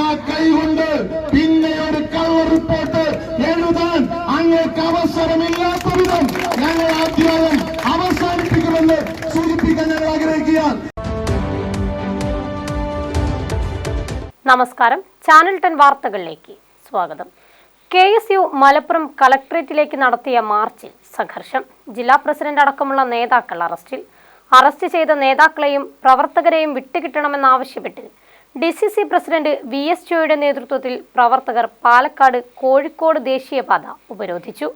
ആ കൈകൊണ്ട് പിന്നെ ഒരു കളവ് റിപ്പോർട്ട് എഴുതാൻ അങ്ങേക്ക് അവസരമില്ലാത്ത വിധം ഞങ്ങൾ അധ്യായം അവസാനിപ്പിക്കുമെന്ന് സൂചിപ്പിക്കാൻ ഞങ്ങൾ ആഗ്രഹിക്കുക നമസ്കാരം. ചാനൽ ടെൻ വാർത്തകളിലേക്ക് സ്വാഗതം. കെ എസ് യു മലപ്പുറം കളക്ടറേറ്റിലേക്ക് നടത്തിയ മാർച്ചിൽ സംഘർഷം. ജില്ലാ പ്രസിഡന്റ് അടക്കമുള്ള നേതാക്കൾ അറസ്റ്റിൽ. അറസ്റ്റ് ചെയ്ത നേതാക്കളെയും പ്രവർത്തകരെയും വിട്ടുകിട്ടണമെന്നാവശ്യപ്പെട്ട് D C C president V S ജോയുടെ നേതൃത്വത്തിൽ പ്രവർത്തകർ പാലക്കാട് കോഴിക്കോട് ദേശീയപാത ഉപരോധിച്ചു.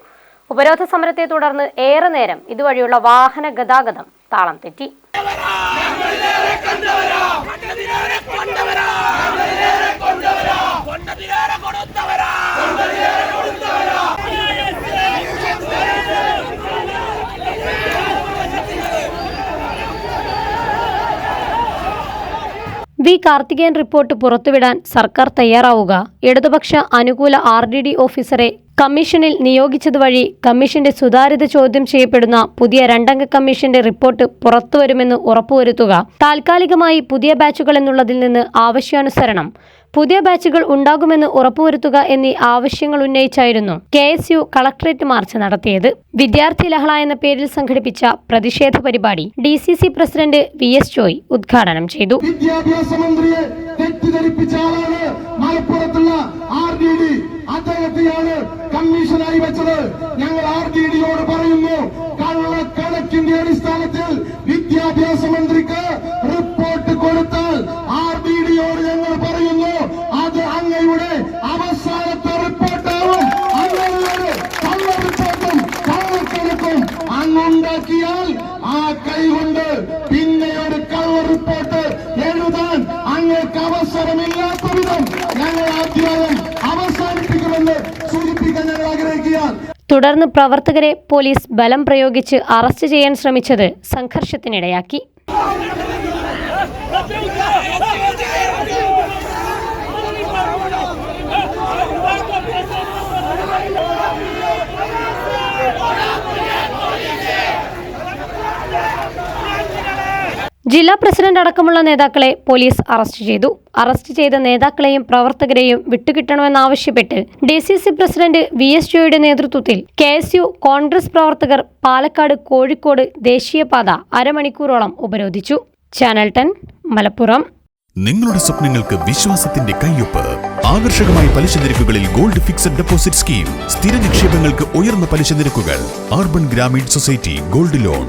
ഉപരോധ സമരത്തെ തുടർന്ന് ഏറെ നേരം ഇതുവഴിയുള്ള വാഹന ഗതാഗതം താളം തെറ്റി. വി കാർത്തികേയൻ റിപ്പോർട്ട് പുറത്തുവിടാൻ സർക്കാർ തയ്യാറാവുക. ഇടതുപക്ഷ അനുകൂല ആർ ഡി ഡി ഓഫീസറെ കമ്മീഷനിൽ നിയോഗിച്ചതുവഴി കമ്മീഷന്റെ സുതാര്യത ചോദ്യം ചെയ്യപ്പെടുന്ന പുതിയ രണ്ടംഗ കമ്മീഷന്റെ റിപ്പോർട്ട് പുറത്തുവരുമെന്ന് ഉറപ്പുവരുത്തുക. താൽക്കാലികമായി പുതിയ ബാച്ചുകൾ എന്നുള്ളതിൽ നിന്ന് ആവശ്യാനുസരണം. പുതിയ ബാച്ചുകൾ ഉണ്ടാകുമെന്ന് ഉറപ്പുവരുത്തുക എന്നീ ആവശ്യങ്ങൾ ഉന്നയിച്ചായിരുന്നു K S U collectorate march നടത്തിയത്. വിദ്യാർത്ഥി ലഹള എന്ന പേരിൽ സംഘടിപ്പിച്ച പ്രതിഷേധ പരിപാടി D C C president V S Joy ഉദ്ഘാടനം ചെയ്തു. വിദ്യാഭ്യാസ മന്ത്രിയെ മലപ്പുറത്തുള്ള ആർ ഡി. അദ്ദേഹത്തെയാണ് കമ്മീഷനായി വെച്ചത്. ഞങ്ങൾ ആ കൈകൊണ്ട് പിന്നെ ഒരു കള്ള റിപ്പോർട്ട് എഴുതാൻ അങ്ങേക്ക് അവസരമില്ലാത്ത വിധം ഞങ്ങൾ അധ്യായം അവസാനിപ്പിക്കുമെന്ന് സൂചിപ്പിക്കാൻ ഞങ്ങൾ ആഗ്രഹിക്കുകയാണ്. തുടർന്ന് പ്രവർത്തകരെ പോലീസ് ബലം പ്രയോഗിച്ച് അറസ്റ്റ് ചെയ്യാൻ ശ്രമിച്ചത് സംഘർഷത്തിനിടയാക്കി. ജില്ലാ പ്രസിഡന്റ് അടക്കമുള്ള നേതാക്കളെ പോലീസ് അറസ്റ്റ് ചെയ്തു. അറസ്റ്റ് ചെയ്ത നേതാക്കളെയും പ്രവർത്തകരെയും വിട്ടുകിട്ടണമെന്നാവശ്യപ്പെട്ട് D C C president V S ജോയുടെ നേതൃത്വത്തിൽ കെ എസ് യു കോൺഗ്രസ് പ്രവർത്തകർ പാലക്കാട് കോഴിക്കോട് ദേശീയപാത അരമണിക്കൂറോളം ഉപരോധിച്ചു. Channel ten Malappuram. നിങ്ങളുടെ സ്വപ്നങ്ങൾക്ക് വിശ്വാസത്തിന്റെ കയ്യൊപ്പ്. ആകർഷകമായ പലിശ നിരക്കുകളിൽ ഗോൾഡ് ഫിക്സഡ് ഡെപ്പോസിറ്റ് സ്കീം. സ്ഥിര നിക്ഷേപങ്ങൾക്ക് ഉയർന്ന പലിശ നിരക്കുകൾ. Urban Grameen society gold loan.